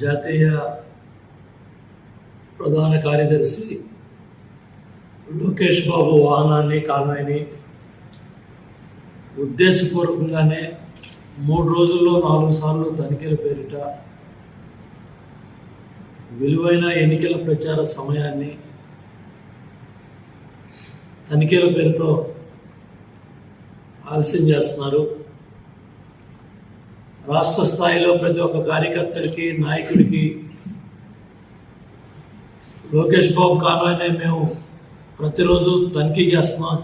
జాతీయ ప్రధాన కార్యదర్శి లోకేష్ బాబు వాహనాన్ని కాన్వాయ్ని ఉద్దేశపూర్వకంగానే మూడు రోజుల్లో నాలుగు సార్లు తనిఖీల పేరిట విలువైన ఎన్నికల ప్రచార సమయాన్ని తనిఖీల పేరుతో ఆలస్యం చేస్తున్నారు. రాష్ట్ర స్థాయిలో ప్రతి ఒక్క కార్యకర్తకి నాయకుడికి లోకేష్ బాబు కావాలనే మేము ప్రతిరోజు తనిఖీ చేస్తున్నాం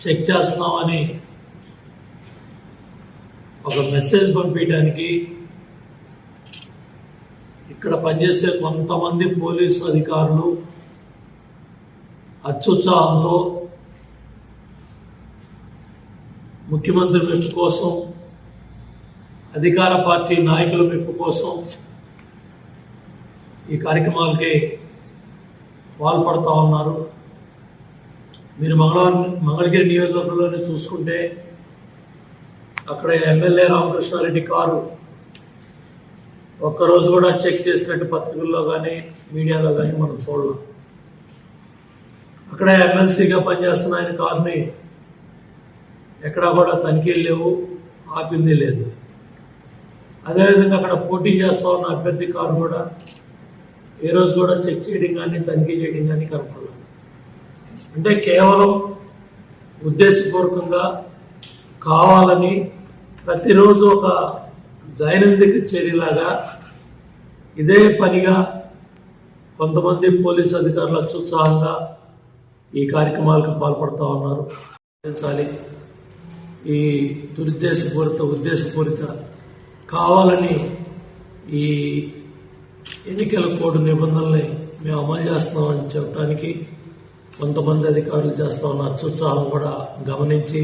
చెక్ చేస్తున్నామని ఒక మెసేజ్ పంపించడానికి ఇక్కడ పనిచేసే కొంతమంది పోలీసు అధికారులు అత్యుత్సాహంతో ముఖ్యమంత్రి మెప్పు కోసం అధికార పార్టీ నాయకుల మెప్పు కోసం ఈ కార్యక్రమాలకి పాల్పడుతూ ఉన్నారు. మీరు మంగళవారం మంగళగిరి నియోజకవర్గంలోనే చూసుకుంటే అక్కడ ఎమ్మెల్యే రామకృష్ణారెడ్డి కారు ఒక్కరోజు కూడా చెక్ చేసినట్టు పత్రికల్లో కానీ మీడియాలో కానీ మనం చూడలేం. అక్కడ ఎమ్మెల్సీగా పనిచేస్తున్న ఆయన కారుని ఎక్కడా కూడా తనిఖీలు లేవు ఆపింది లేదు. అదేవిధంగా అక్కడ పోటీ చేస్తా ఉన్న అభ్యర్థి కారు కూడా ఏ రోజు కూడా చెక్ చేయడం కానీ తనిఖీ చేయడం కానీ కనపడలేదు. అంటే కేవలం ఉద్దేశపూర్వకంగా కావాలని ప్రతిరోజు ఒక దైనందిక చర్యలాగా ఇదే పనిగా కొంతమంది పోలీస్ అధికారులు అత్యుత్సాహంగా ఈ కార్యక్రమాలకు పాల్పడుతూ ఉన్నారు. ఈ దురుద్దేశపూరిత ఉద్దేశపూరిత కావాలని ఈ ఎన్నికల కోడ్ నిబంధనల్ని మేము అమలు చేస్తున్నామని చెప్పడానికి కొంతమంది అధికారులు చేస్తా ఉన్న అత్యుత్సాహం కూడా గమనించి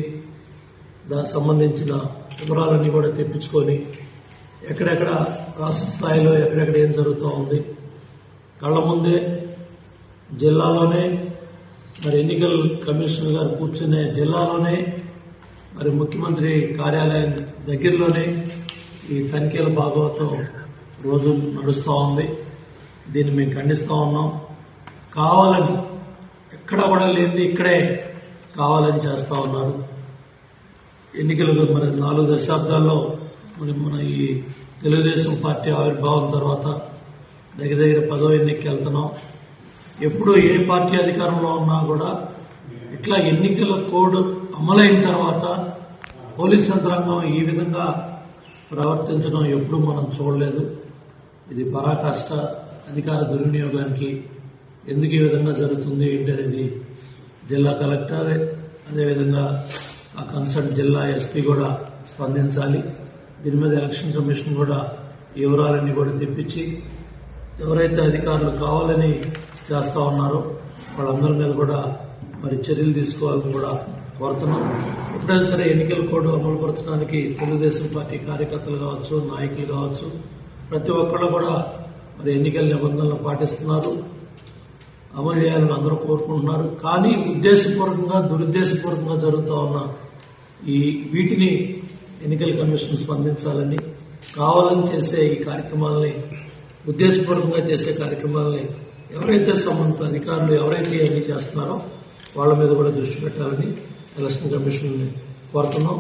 దానికి సంబంధించిన వివరాలన్నీ కూడా తెప్పించుకొని ఎక్కడెక్కడ రాష్ట్ర స్థాయిలో ఎక్కడెక్కడ ఏం జరుగుతూ ఉంది కళ్ళ ముందే జిల్లాలోనే మరి ఎన్నికల కమిషనర్ గారు కూర్చునే జిల్లాలోనే మరి ముఖ్యమంత్రి కార్యాలయం దగ్గరలోనే ఈ తనిఖీల భాగవతం రోజు నడుస్తూ ఉంది. దీన్ని మేము ఖండిస్తూ ఉన్నాం. కావాలని ఎక్కడ కూడా లేనిది ఇక్కడే కావాలని చేస్తూ ఉన్నారు. ఎన్నికలు మన నాలుగు దశాబ్దాల్లో మరి మన ఈ తెలుగుదేశం పార్టీ ఆవిర్భావం తర్వాత దగ్గర దగ్గర పదవ ఎన్నికకి వెళ్తున్నాం. ఎప్పుడు ఏ పార్టీ అధికారంలో ఉన్నా కూడా ఇట్లా ఎన్నికల కోడ్ అమలైన తర్వాత పోలీస్ యంత్రాంగం ఈ విధంగా ప్రవర్తించడం ఎప్పుడూ మనం చూడలేదు. ఇది పరాకాష్ట అధికార దుర్వినియోగానికి ఎందుకు ఈ విధంగా జరుగుతుంది ఏంటి అనేది జిల్లా కలెక్టర్ అదేవిధంగా ఆ కన్సర్న్ జిల్లా ఎస్పీ కూడా స్పందించాలి. దీని మీద ఎలక్షన్ కమిషన్ కూడా వివరాలన్నీ కూడా తెప్పించి ఎవరైతే అధికారులు కావాలని చేస్తా ఉన్నారో వాళ్ళందరి మీద కూడా మరి చర్యలు తీసుకోవాలని కూడా కోరుతున్నాం. ఎప్పుడైనా సరే ఎన్నికల కోడ్ అమలుపరచడానికి తెలుగుదేశం పార్టీ కార్యకర్తలు కావచ్చు నాయకులు కావచ్చు ప్రతి ఒక్కళ్ళు కూడా మరి ఎన్నికల నిబంధనలు పాటిస్తున్నారు. అమలు చేయాలని అందరూ కోరుకుంటున్నారు. కానీ ఉద్దేశపూర్వకంగా దురుద్దేశపూర్వకంగా జరుగుతూ ఉన్న ఈ వీటిని ఎన్నికల కమిషన్ స్పందించాలని కావాలని చేసే ఈ కార్యక్రమాలని ఉద్దేశపూర్వకంగా చేసే కార్యక్రమాలని ఎవరైతే సంబంధిత అధికారులు ఎవరైతే ఇవన్నీ చేస్తున్నారో వాళ్ళ మీద కూడా దృష్టి పెట్టాలని ఎలక్షన్ కమిషన్ కోరుతున్నాం